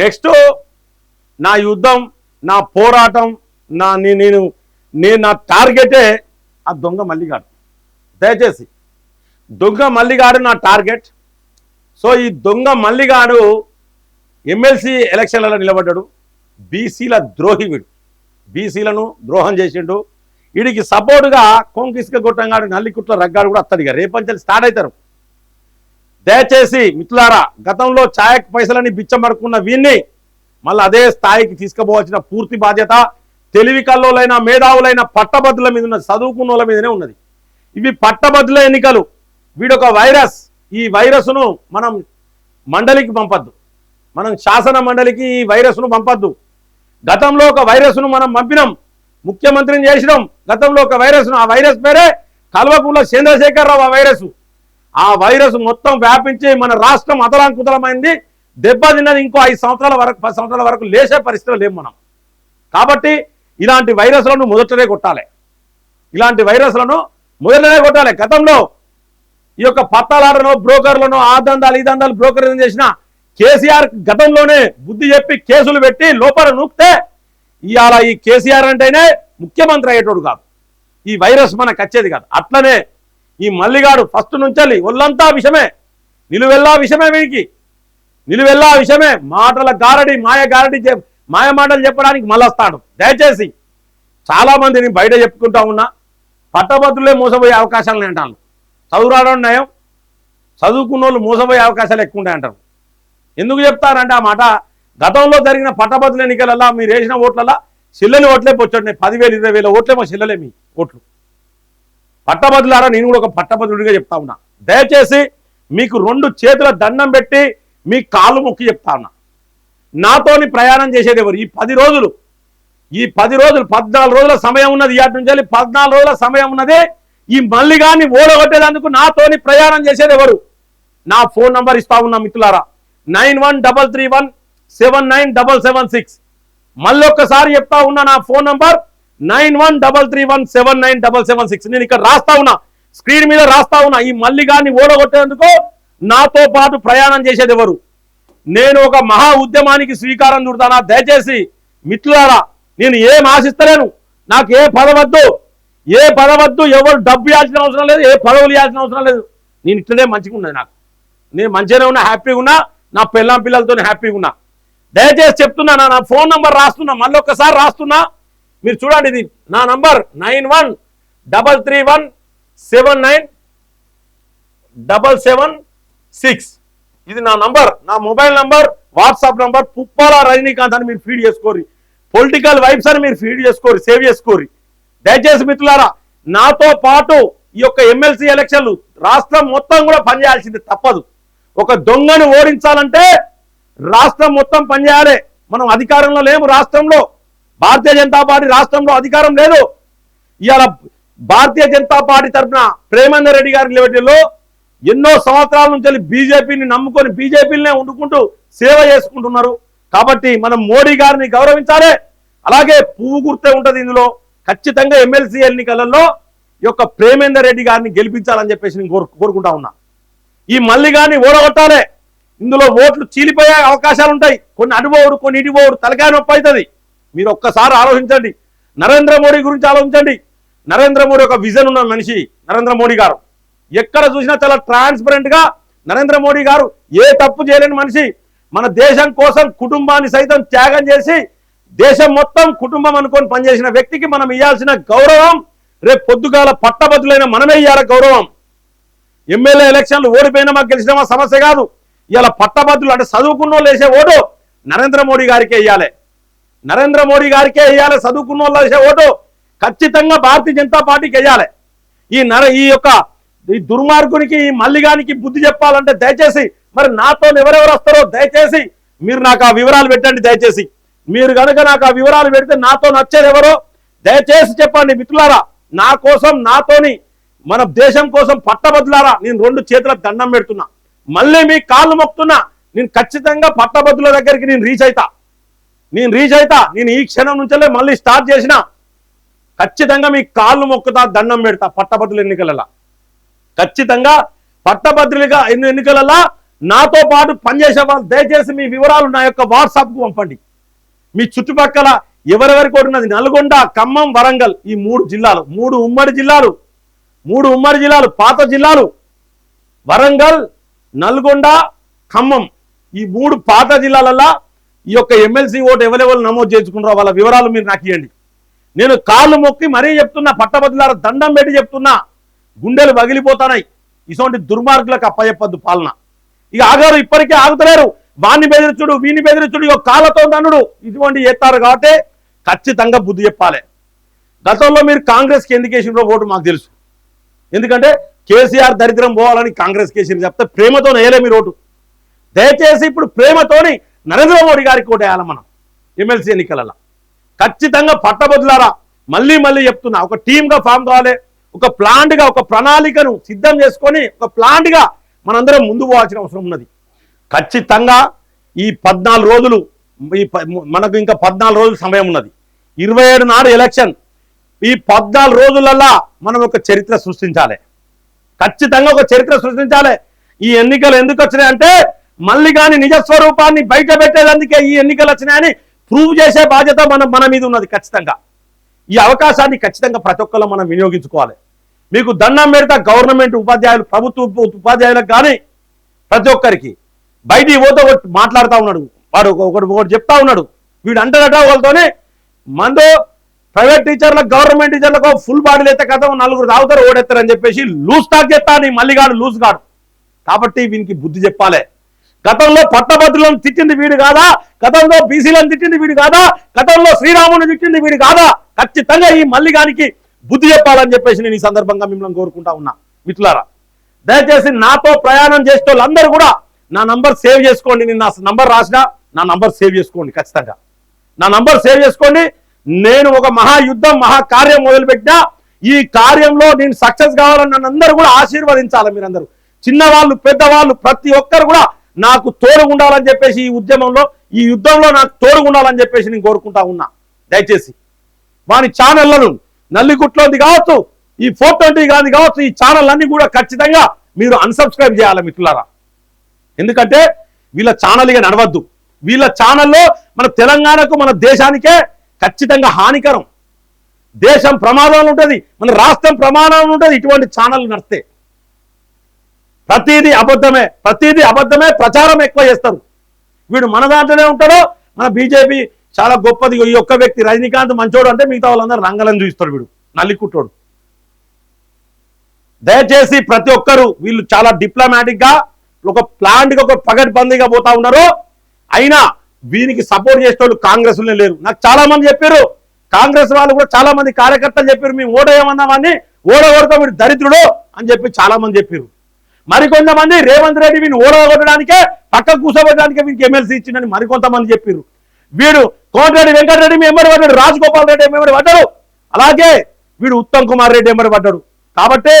Next నా యుద్ధం నా పోరాటం నా నేను నేను నా టార్గెటే ఆ దొంగ మల్లిగాడు. దయచేసి దొంగ మల్లిగాడు నా టార్గెట్. సో ఈ దొంగ మల్లిగాడు ఎమ్మెల్సీ ఎలక్షన్లలో నిలబడ్డాడు. బీసీల ద్రోహి వీడు. బీసీలను ద్రోహం చేసిండు. వీడికి సపోర్టుగా కొంకిసుక గొట్టంగాడు నల్లికుట్ల రగ్గాడు కూడా అత్తడిగా. రేపంచలు స్టార్ట్ అవుతారు. దయచేసి మిత్రులారా గతంలో ఛాయకు పైసలని బిచ్చమడుకున్న వీన్ని మళ్ళీ అదే స్థాయికి తీసుకుపోవాల్సిన పూర్తి బాధ్యత తెలివి కల్లోలైన మేధావులైన పట్టభద్రుల మీద ఉన్న చదువుకున్నోళ్ళ మీదనే ఉన్నది. ఇవి పట్టభద్రుల ఎన్నికలు. వీడొక వైరస్. ఈ వైరస్ను మనం మండలికి పంపద్దు. మనం శాసన మండలికి ఈ వైరస్ను పంపద్దు. గతంలో ఒక వైరస్ను మనం పంపినాం. ముఖ్యమంత్రిని చేసినాం. గతంలో ఒక వైరస్ను. ఆ వైరస్ పేరే కల్వకుంట్ల చంద్రశేఖరరావు ఆ వైరస్. ఆ వైరస్ మొత్తం వ్యాపించి మన రాష్ట్రం అతలాంకుతలమైంది. దెబ్బతిన్నది ఇంకో ఐదు సంవత్సరాల వరకు పది సంవత్సరాల వరకు లేచే పరిస్థితులు లేవు మనం. కాబట్టి ఇలాంటి వైరస్లను మొదటనే కొట్టాలి. ఇలాంటి వైరస్లను మొదటనే కొట్టాలి. గతంలో ఈ యొక్క పత్తాలాడను బ్రోకర్లను ఆ దందాలు ఈ దందాలు బ్రోకర్ చేసిన కేసీఆర్ గతంలోనే బుద్ధి చెప్పి కేసులు పెట్టి లోపల నూక్తే ఇవాళ ఈ కేసీఆర్ అంటేనే ముఖ్యమంత్రి అయ్యేటోడు కాదు. ఈ వైరస్ మనకు వచ్చేది కాదు. అట్లనే ఈ మల్లిగాడు ఫస్ట్ నుంచి ఒళ్ళంతా విషమే. నిలువెల్లా విషమే వీడికి. నిలువెల్లా విషమే. మాటల గారడి మాయ గారడి మాయ మాటలు చెప్పడానికి మళ్ళొస్తాడు. దయచేసి చాలా మందిని బయట చెప్పుకుంటా ఉన్నా పట్టభద్రులే మోసపోయే అవకాశాలు అంటాను చదువురాడం నయం చదువుకున్న వాళ్ళు మోసపోయే అవకాశాలు ఎక్కువ ఉంటాయి అంటారు. ఎందుకు చెప్తారంటే ఆ మాట గతంలో జరిగిన పట్టభద్రుల ఎన్నికలలో మీరు వేసిన ఓట్లలో చిల్లని ఓట్లే పొచ్చాడు పదివేలు ఇరవై వేల ఓట్లేమో సిల్లలే మీ ఓట్లు. పట్టభద్రులారా నేను కూడా ఒక పట్టభద్రుడిగా చెప్తా ఉన్నా. దయచేసి మీకు రెండు చేతుల దండం పెట్టి మీ కాలు మొక్కి చెప్తా ఉన్నా. నాతోని ప్రయాణం చేసేది ఎవరు? ఈ పది రోజులు. ఈ పది రోజులు పద్నాలుగు రోజుల సమయం ఉన్నది. ఇటు నుంచి పద్నాలుగు రోజుల సమయం ఉన్నది. ఈ మల్లిగాన్ని ఓడగొట్టేందుకు నాతోని ప్రయాణం చేసేది ఎవరు? నా ఫోన్ నంబర్ ఇస్తా ఉన్నా మిత్రులారా. Nine one double three one seven nine double seven six. మళ్ళీ ఒక్కసారి చెప్తా ఉన్నా నా phone number. Nine one double three one seven nine double seven six. నేను ఇక్కడ రాస్తా ఉన్నా. స్క్రీన్ మీద రాస్తా ఉన్నా. ఈ మల్లిగాన్ని ఓడగొట్టేందుకు నాతో పాటు ప్రయాణం చేసేది ఎవరు? నేను ఒక మహా ఉద్యమానికి శ్రీకారం చుడతానా? దయచేసి మిత్రులారా నేను ఏం ఆశిస్తలేను. నాకు ఏ పదవద్దు. ఏ పదవద్దు. ఎవరు డబ్బు ఇవ్వాల్సిన అవసరం లేదు ఏ పదవులు ఇవ్వాల్సిన అవసరం లేదు. నేను ఇట్లనే మంచిగా ఉన్నది నాకు. నేను మంచిగానే ఉన్నా హ్యాపీగా ఉన్నా. నా పిల్లం పిల్లలతో హ్యాపీగా ఉన్నా. దయచేసి చెప్తున్నా నా ఫోన్ నంబర్ రాస్తున్నా. మళ్ళీ ఒక్కసారి రాస్తున్నా. మీరు చూడండి ఇది. నా number nine one double three one seven nine double seven six. ఇది నా నంబర్. నా mobile number WhatsApp number Puppala Rajinikanth అని మీరు ఫీడ్ చేసుకోరు పొలిటికల్ వైబ్స్ అని మీరు ఫీడ్ చేసుకోరు సేవ్ చేసుకోరు దయచేసి మిత్రులారా నాతో పాటు ఈ యొక్క ఎమ్మెల్సీ ఎలక్షన్లు రాష్ట్రం మొత్తం కూడా పనిచేయాల్సింది తప్పదు. ఒక దొంగను ఓడించాలంటే రాష్ట్రం మొత్తం పనిచేయాలి. మనం అధికారంలో లేము రాష్ట్రంలో. భారతీయ జనతా పార్టీ రాష్ట్రంలో అధికారం లేదు. ఇవాళ భారతీయ జనతా పార్టీ తరఫున ప్రేమేందర్ రెడ్డి గారి లెవెల్లో ఎన్నో సంవత్సరాల నుంచి బీజేపీని నమ్ముకొని బీజేపీలనే వండుకుంటూ సేవ చేసుకుంటున్నారు. కాబట్టి మనం మోడీ గారిని గౌరవించాలి. అలాగే పువ్వు గుర్తే ఉంటది ఇందులో. ఖచ్చితంగా ఎమ్మెల్సీ ఎన్నికలలో ఈ యొక్క ప్రేమేందర్ రెడ్డి గారిని గెలిపించాలని చెప్పేసి నేను కోరుకుంటా ఉన్నా. ఈ మల్లిగాన్ని ఓడగొట్టాలి. ఇందులో ఓట్లు చీలిపోయే అవకాశాలు ఉంటాయి కొన్ని అటుపోవుడు కొన్ని ఇటుపోవుడు తలకాయ నొప్పి అవుతుంది. మీరు ఒక్కసారి ఆలోచించండి. నరేంద్ర మోడీ గురించి ఆలోచించండి. నరేంద్ర మోడీ ఒక విజన్ ఉన్న మనిషి నరేంద్ర మోడీ గారు. ఎక్కడ చూసినా చాలా ట్రాన్స్పరెంట్గా నరేంద్ర మోడీ గారు ఏ తప్పు చేయలేని మనిషి. మన దేశం కోసం కుటుంబాన్ని సైతం త్యాగం చేసి దేశం మొత్తం కుటుంబం అనుకొని పనిచేసిన వ్యక్తికి మనం ఇవ్వాల్సిన గౌరవం రేపు పొద్దుగాల పట్టబద్దులైన మనమే ఇవ్వాలి గౌరవం. ఎమ్మెల్యే ఎలక్షన్లు ఓడిపోయినా మాకు గెలిచినా సమస్య కాదు. ఇలా పట్టభద్రులు అంటే చదువుకున్న వాళ్ళు వేసే ఓటు నరేంద్ర మోడీ గారికే వేయాలి నరేంద్ర మోడీ గారికే వేయాలి చదువుకున్న వాళ్ళ ఓటు ఖచ్చితంగా భారతీయ జనతా పార్టీకి వేయాలి. ఈ నర ఈ యొక్క ఈ దుర్మార్గునికి ఈ మల్లిగానికి బుద్ధి చెప్పాలంటే దయచేసి మరి నాతో ఎవరెవరు వస్తారో దయచేసి మీరు నాకు ఆ వివరాలు పెట్టండి దయచేసి. మీరు కనుక నాకు ఆ వివరాలు పెడితే నాతో నచ్చేది ఎవరో దయచేసి చెప్పండి మిత్రులారా నా కోసం నాతోని మన దేశం కోసం పట్టబద్దులారా నేను రెండు చేతుల దండం పెడుతున్నా. మళ్ళీ మీ కాళ్ళు మొక్కుతున్నా నేను ఖచ్చితంగా పట్టబద్దుల దగ్గరికి నేను రీచ్ అవుతా నేను రీచ్ అవుతా నేను ఈ క్షణం నుంచే మళ్ళీ స్టార్ట్ చేసిన ఖచ్చితంగా మీ కాళ్ళు మొక్కుతా దండం పెడతా పట్టభద్రుల ఎన్నికలలో. ఖచ్చితంగా పట్టభద్రులుగా ఎన్ని ఎన్నికలలో నాతో పాటు పనిచేసే వాళ్ళు దయచేసి మీ వివరాలు నా యొక్క వాట్సాప్కు పంపండి. మీ చుట్టుపక్కల ఎవరెవరికి కూడా ఉన్నది? నల్గొండ ఖమ్మం వరంగల్ ఈ మూడు జిల్లాలు. మూడు ఉమ్మడి జిల్లాలు. మూడు ఉమ్మడి జిల్లాలు పాత జిల్లాలు. వరంగల్ నల్గొండ ఖమ్మం. ఈ మూడు పాత జిల్లాలల్లో ఈ యొక్క ఎమ్మెల్సీ ఓటు ఎవరెవరు నమోదు చేసుకున్నారో వాళ్ళ వివరాలు మీరు నాకు ఇవ్వండి. నేను కాళ్ళు మొక్కి మరీ చెప్తున్నా పట్టభద్రులార దండం పెట్టి చెప్తున్నా గుండెలు పగిలిపోతానాయి. ఇటువంటి దుర్మార్గులకు అప్పయప్పద్దు పాలన. ఇక ఆగారు ఇప్పటికే ఆగుతలేరు. వాణ్ణి బెదిరించుడు వీణి బెదిరించుడు ఇక కాళ్ళతో దండుడు ఇటువంటి చేస్తారు కాబట్టి ఖచ్చితంగా బుద్ధి చెప్పాలి. గతంలో మీరు కాంగ్రెస్కి ఎందుకు వేసినో ఓటు మాకు తెలుసు. ఎందుకంటే కేసీఆర్ దరిద్రం పోవాలని కాంగ్రెస్ కేసీఆర్ చెప్తే ప్రేమతో వేయలే మీరు ఓటు. దయచేసి ఇప్పుడు ప్రేమతోని నరేంద్ర మోడీ గారికి ఓటేయాలి మనం ఎమ్మెల్సీ ఎన్నికలలో ఖచ్చితంగా పట్టబదులారా మళ్ళీ మళ్ళీ చెప్తున్నా ఒక టీమ్గా ఫామ్ కావాలి ఒక ప్లాంట్గా ఒక ప్రణాళికను సిద్ధం చేసుకొని ఒక ప్లాంట్గా మనందరం ముందు పోవాల్సిన అవసరం ఉన్నది. ఖచ్చితంగా ఈ పద్నాలుగు రోజులు ఈ మనకు ఇంకా పద్నాలుగు రోజులు సమయం ఉన్నది. ఇరవై ఏడు నాడు ఎలక్షన్. ఈ పద్నాలుగు రోజులల్లా మనం ఒక చరిత్ర సృష్టించాలి. ఖచ్చితంగా ఒక చరిత్ర సృష్టించాలి. ఈ ఎన్నికలు ఎందుకు వచ్చినాయంటే మళ్ళీ కానీ నిజ స్వరూపాన్ని బయట పెట్టేదందుకే ఈ ఎన్నికలు వచ్చినాయని ప్రూవ్ చేసే బాధ్యత మన మన మీద ఉన్నది ఖచ్చితంగా. ఈ అవకాశాన్ని ఖచ్చితంగా ప్రతి ఒక్కరు మనం వినియోగించుకోవాలి. మీకు దండం పెడతా గవర్నమెంట్ ఉపాధ్యాయులు ప్రభుత్వ ఉపాధ్యాయులకు కానీ ప్రతి ఒక్కరికి. బయటికి పోతే ఒకటి మాట్లాడుతూ ఉన్నాడు. వాడు ఒకటి ఒకటి చెప్తా ఉన్నాడు. వీడు అంటాడట వాళ్ళతోనే మందు ప్రైవేట్ టీచర్లకు గవర్నమెంట్ టీచర్లకు ఫుల్ బాడీలు అయితే కదా నలుగురు తాగుతారు ఓడెత్తారని చెప్పేసి లూజ్ టాక్ చెప్తా నీ మళ్ళీ కాడు లూజ్ కాడు కాబట్టి వీనికి బుద్ధి చెప్పాలి. గతంలో పట్టభద్రులను తిట్టింది వీడు కాదా? గతంలో బీసీలను తిట్టింది వీడు కాదా? గతంలో శ్రీరాముని తిట్టింది వీడు కాదా? ఖచ్చితంగా ఈ మల్లిగానికి బుద్ధి చెప్పాలని చెప్పేసి నేను ఈ సందర్భంగా మిమ్మల్ని కోరుకుంటా ఉన్నా. మిట్లారా దయచేసి నాతో ప్రయాణం చేసే వాళ్ళందరూ కూడా నా నంబర్ సేవ్ చేసుకోండి. నేను నా నంబర్ రాసిన నా నంబర్ సేవ్ చేసుకోండి ఖచ్చితంగా. నా నంబర్ సేవ్ చేసుకోండి. నేను ఒక మహాయుద్ధం మహా కార్యం మొదలుపెట్టినా ఈ కార్యంలో నేను సక్సెస్ కావాలని నన్ను అందరూ కూడా ఆశీర్వదించాలి మీరందరూ. చిన్నవాళ్ళు పెద్దవాళ్ళు ప్రతి ఒక్కరు కూడా నాకు తోడు ఉండాలని చెప్పేసి ఈ ఉద్యమంలో ఈ యుద్ధంలో నాకు తోడు ఉండాలని చెప్పేసి నేను కోరుకుంటా ఉన్నా. దయచేసి వాని ఛానళ్ళను నల్లిగుట్లోది కావచ్చు ఈ ఫోర్ ట్వంటీ కాదు కావచ్చు ఈ ఛానల్ అన్ని కూడా ఖచ్చితంగా మీరు అన్సబ్స్క్రైబ్ చేయాలి మిత్రులారా. ఎందుకంటే వీళ్ళ ఛానల్ ఇక నడవద్దు. వీళ్ళ ఛానల్లో మన తెలంగాణకు మన దేశానికే ఖచ్చితంగా హానికరం. దేశం ప్రమాదంలో ఉంటుంది మన రాష్ట్రం ప్రమాదంలో ఉంటుంది ఇటువంటి ఛానల్ నడిస్తే. ప్రతిదీ అబద్ధమే ప్రతిదీ అబద్ధమే ప్రచారం ఎక్కువ చేస్తారు. వీడు మన దాంట్లోనే ఉంటాడు మన బీజేపీ చాలా గొప్పది. ఈ ఒక్క వ్యక్తి రజనీకాంత్ మంచోడు అంటే మిగతా వాళ్ళందరూ రంగలను చూస్తాడు వీడు నల్లికుట్టోడు దయచేసి ప్రతి ఒక్కరు వీళ్ళు చాలా డిప్లొమాటిక్గా ఒక ప్లాంట్ ఒక పగడ్బందీగా పోతా ఉన్నారు అయినా వీనికి సపోర్ట్ చేసేటోళ్ళు కాంగ్రెస్ లేరు. నాకు చాలా మంది చెప్పారు కాంగ్రెస్ వాళ్ళు కూడా చాలా మంది కార్యకర్తలు చెప్పారు మేము ఓడేయమన్నామని ఓడగొడతాం వీడు దరిద్రుడు అని చెప్పి చాలా మంది చెప్పారు. మరికొంతమంది రేవంత్ రెడ్డి వీని ఓడగొట్టడానికే పక్క కూర్చోబెట్టడానికే వీనికి ఎమ్మెల్సీ ఇచ్చిందని మరికొంతమంది చెప్పారు వీడు కోమటిరెడ్డి వెంకటరెడ్డి మీ ఎంబడి పడ్డాడు రాజగోపాల్ రెడ్డి ఎంబడి పడ్డాడు. అలాగే వీడు ఉత్తమ్ కుమార్ రెడ్డి ఎంబడి పడ్డాడు. కాబట్టి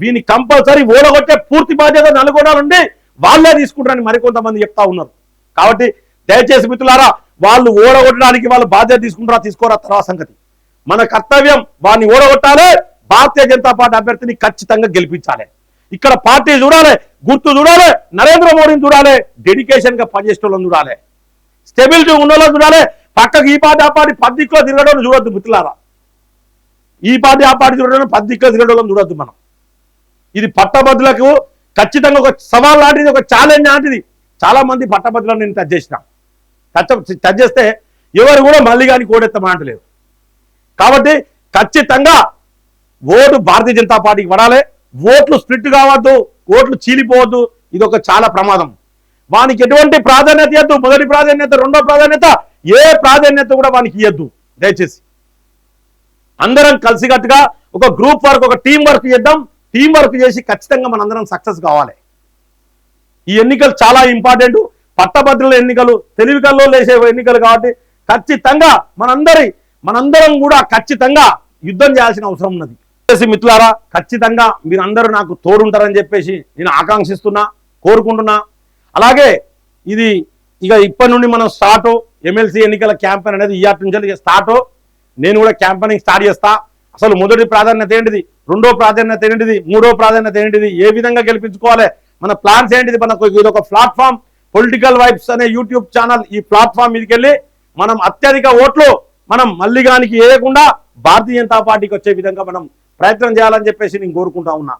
వీని కంపల్సరీ ఓడగొట్టే పూర్తి బాధ్యత నల్గొండ వాళ్ళే తీసుకుంటారని మరికొంతమంది చెప్తా ఉన్నారు. కాబట్టి దయచేసి మిత్రులారా వాళ్ళు ఓడగొట్టడానికి వాళ్ళు బాధ్యత తీసుకుంటారా తీసుకోరా తర్వాత సంగతి. మన కర్తవ్యం వాడిని ఓడగొట్టాలి భారతీయ జనతా పార్టీ అభ్యర్థిని ఖచ్చితంగా గెలిపించాలి. ఇక్కడ పార్టీ చూడాలి గుర్తు చూడాలి నరేంద్ర మోడీని చూడాలి డెడికేషన్గా పనిచేసే వాళ్ళని చూడాలి. స్టెబిలిటీ ఉన్నోళ్ళని చూడాలి పక్కకి ఈ పార్టీ ఆ పార్టీ పద్దిక్కులో తిరగడం చూడొద్దు మిత్రులారా. ఈ పార్టీ ఆ పార్టీ చూడడం పద్దిక్కులో తిరగడం చూడొద్దు మనం. ఇది పట్టభద్రులకు ఖచ్చితంగా ఒక సవాల్ లాంటిది ఒక ఛాలెంజ్ లాంటిది. చాలా మంది పట్టభద్రులను నేను టచ్ చేసిన. టచ్ టచ్ చేస్తే ఎవరు కూడా మళ్ళీ కానీ కోడెత్తమంటలేరు. కాబట్టి ఖచ్చితంగా ఓటు భారతీయ జనతా పార్టీకి పడాలి. ఓట్లు స్ప్లిట్ కావద్దు ఓట్లు చీలిపోవద్దు. ఇది ఒక చాలా ప్రమాదం. వానికి ఎటువంటి ప్రాధాన్యత ఇవ్వద్దు మొదటి ప్రాధాన్యత రెండో ప్రాధాన్యత ఏ ప్రాధాన్యత కూడా వానికి ఇవ్వద్దు దయచేసి. అందరం కలిసికట్టుగా ఒక గ్రూప్ వర్క్ ఒక టీం వర్క్ చేద్దాం. టీం వర్క్ చేసి ఖచ్చితంగా మనందరం సక్సెస్ కావాలి. ఈ ఎన్నికలు చాలా ఇంపార్టెంట్. పట్టభద్రుల ఎన్నికలు తెలివికల్లో లేసే ఎన్నికలు కాబట్టి ఖచ్చితంగా మనందరి మనందరం కూడా ఖచ్చితంగా యుద్ధం చేయాల్సిన అవసరం ఉన్నది. చేసి మిత్రులారా ఖచ్చితంగా మీరందరూ నాకు తోడుంటారని చెప్పేసి నేను ఆకాంక్షిస్తున్నా కోరుకుంటున్నా. అలాగే ఇది ఇక ఇప్పటి నుండి మనం స్టార్ట్ ఎమ్మెల్సీ ఎన్నికల క్యాంపెయిన్ అనేది ఈ నుంచి స్టార్ట్ నేను కూడా క్యాంపెయినింగ్ స్టార్ట్ చేస్తా. అసలు మొదటి ప్రాధాన్యత ఏంటిది? రెండో ప్రాధాన్యత ఏంటిది? మూడో ప్రాధాన్యత ఏంటిది? ఏ విధంగా గెలిపించుకోవాలి? మన ప్లాన్స్ ఏంటిది? మనకు ఇది ఒక ప్లాట్ఫామ్ పొలిటికల్ వైబ్స్ అనే యూట్యూబ్ ఛానల్ ఈ ప్లాట్ఫామ్ మీదకి వెళ్ళి మనం అత్యధిక ఓట్లు మనం మల్లిగానికి వేయకుండా భారతీయ జనతా పార్టీకి వచ్చే విధంగా మనం ప్రయత్నం చేయాలని చెప్పేసి నేను కోరుకుంటా ఉన్నా.